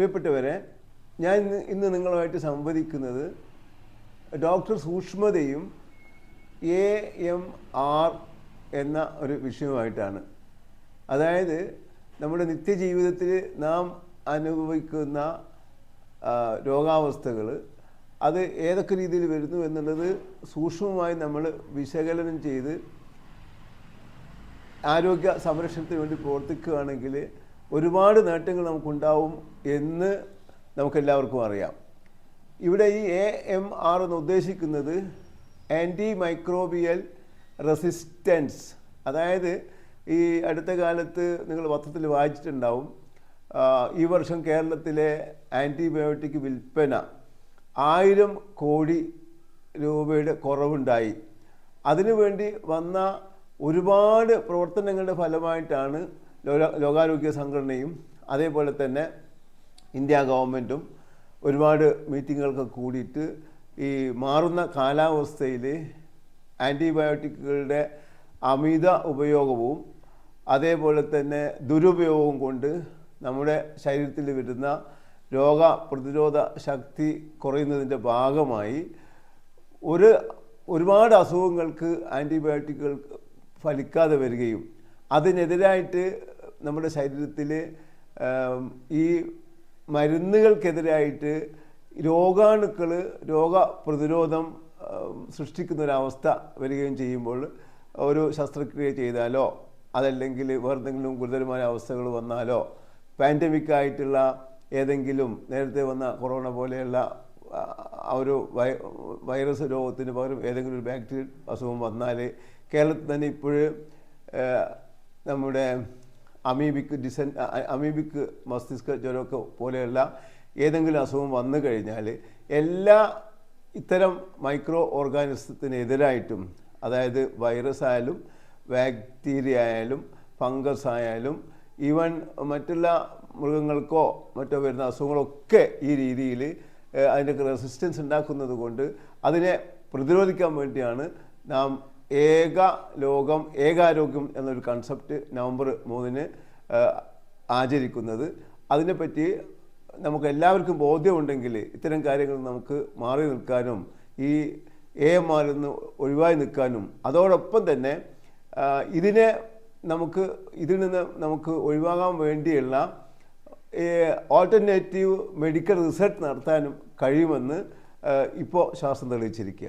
പ്രിയപ്പെട്ടവരെ ഞാൻ ഇന്ന് ഇന്ന് നിങ്ങളുമായിട്ട് സംവദിക്കുന്നത് ഡോക്ടർ സൂക്ഷ്മതയും എ എം ആർ എന്ന ഒരു വിഷയമായിട്ടാണ് അതായത് നമ്മുടെ നിത്യജീവിതത്തിൽ നാം അനുഭവിക്കുന്ന രോഗാവസ്ഥകൾ അത് ഏതൊക്കെ രീതിയിൽ വരുന്നു എന്നുള്ളത് സൂക്ഷ്മമായി നമ്മൾ വിശകലനം ചെയ്ത് ആരോഗ്യ സംരക്ഷണത്തിന് വേണ്ടി പ്രവർത്തിക്കുകയാണെങ്കിൽ ഒരുപാട് നേട്ടങ്ങൾ നമുക്കുണ്ടാവും എന്ന് നമുക്കെല്ലാവർക്കും അറിയാം. ഇവിടെ ഈ എ എം ആർ എന്ന് ഉദ്ദേശിക്കുന്നത് ആന്റി മൈക്രോബിയൽ റെസിസ്റ്റൻസ് അതായത് ഈ അടുത്ത കാലത്ത് നിങ്ങൾ പത്രത്തിൽ വായിച്ചിട്ടുണ്ടാവും ഈ വർഷം കേരളത്തിലെ ആന്റിബയോട്ടിക് വിൽപ്പന ആയിരം കോടി രൂപയുടെ കുറവുണ്ടായി. അതിനുവേണ്ടി വന്ന ഒരുപാട് പ്രവർത്തനങ്ങളുടെ ഫലമായിട്ടാണ് ലോക- ലോകാരോഗ്യ സംഘടനയും അതേപോലെ തന്നെ ഇന്ത്യ ഗവൺമെന്റും ഒരുപാട് മീറ്റിങ്ങുകൾക്ക് കൂടിയിട്ട് ഈ മാറുന്ന കാലാവസ്ഥയിൽ ആന്റിബയോട്ടിക്കുകളുടെ അമിത ഉപയോഗവും അതേപോലെ തന്നെ ദുരുപയോഗവും കൊണ്ട് നമ്മുടെ ശരീരത്തിൽ വരുന്ന രോഗ പ്രതിരോധ ശക്തി കുറയുന്നതിന്റെ ഭാഗമായി ഒരു ഒരുപാട് അസുഖങ്ങൾക്ക് ആന്റിബയോട്ടിക്കുകൾ ഫലിക്കാതെ വരികയും അതിനെതിരായിട്ട് നമ്മുടെ ശരീരത്തിൽ ഈ മരുന്നുകൾക്കെതിരായിട്ട് രോഗാണുക്കൾ രോഗ പ്രതിരോധം സൃഷ്ടിക്കുന്നൊരവസ്ഥ വരികയും ചെയ്യുമ്പോൾ ഒരു ശസ്ത്രക്രിയ ചെയ്താലോ അതല്ലെങ്കിൽ വേറെന്തെങ്കിലും ഗുരുതരമായ അവസ്ഥകൾ വന്നാലോ പാൻഡമിക് ആയിട്ടുള്ള ഏതെങ്കിലും നേരത്തെ വന്ന കൊറോണ പോലെയുള്ള ആ, ഒരു വൈറസ് രോഗത്തിന് പകരം ഏതെങ്കിലും ഒരു ബാക്ടീരിയ അസുഖം വന്നാൽ കേരളത്തിൽ തന്നെ ഇപ്പോഴും നമ്മുടെ അമീബിക് ഡിസൻ അമീബിക്ക് അമീബിക് മസ്തിഷ്ക ജ്വരമൊക്കെ പോലെയുള്ള ഏതെങ്കിലും അസുഖം വന്നു കഴിഞ്ഞാൽ എല്ലാ ഇത്തരം മൈക്രോ ഓർഗാനിസത്തിനെതിരായിട്ടും അതായത് വൈറസ് ആയാലും ബാക്ടീരിയ ആയാലും ഫംഗസ് ആയാലും ഈവൻ മറ്റുള്ള മൃഗങ്ങൾക്കോ മറ്റോ വരുന്ന അസുഖങ്ങളൊക്കെ ഈ രീതിയിൽ അതിന്റെ റെസിസ്റ്റൻസ് ഉണ്ടാക്കുന്നത് കൊണ്ട് അതിനെ പ്രതിരോധിക്കാൻ വേണ്ടിയാണ് നാം ഏക ലോകം ഏകാരോഗ്യം എന്നൊരു കൺസെപ്റ്റ് നവംബർ മൂന്നിന് ആചരിക്കുന്നത്. അതിനെപ്പറ്റി നമുക്ക് എല്ലാവർക്കും ബോധ്യമുണ്ടെങ്കിൽ ഇത്തരം കാര്യങ്ങൾ നമുക്ക് മാറി നിൽക്കാനും ഈ ആറിൽ നിന്ന് ഒഴിവായി നിൽക്കാനും അതോടൊപ്പം തന്നെ ഇതിനെ നമുക്ക് ഇതിൽ നിന്ന് നമുക്ക് ഒഴിവാകാൻ വേണ്ടിയുള്ള ഓൾട്ടർനേറ്റീവ് മെഡിക്കൽ റിസർച്ച് നടത്താനും കഴിയുമെന്ന് ഇപ്പോൾ ശാസ്ത്രം തെളിയിച്ചിരിക്കുകയാണ്.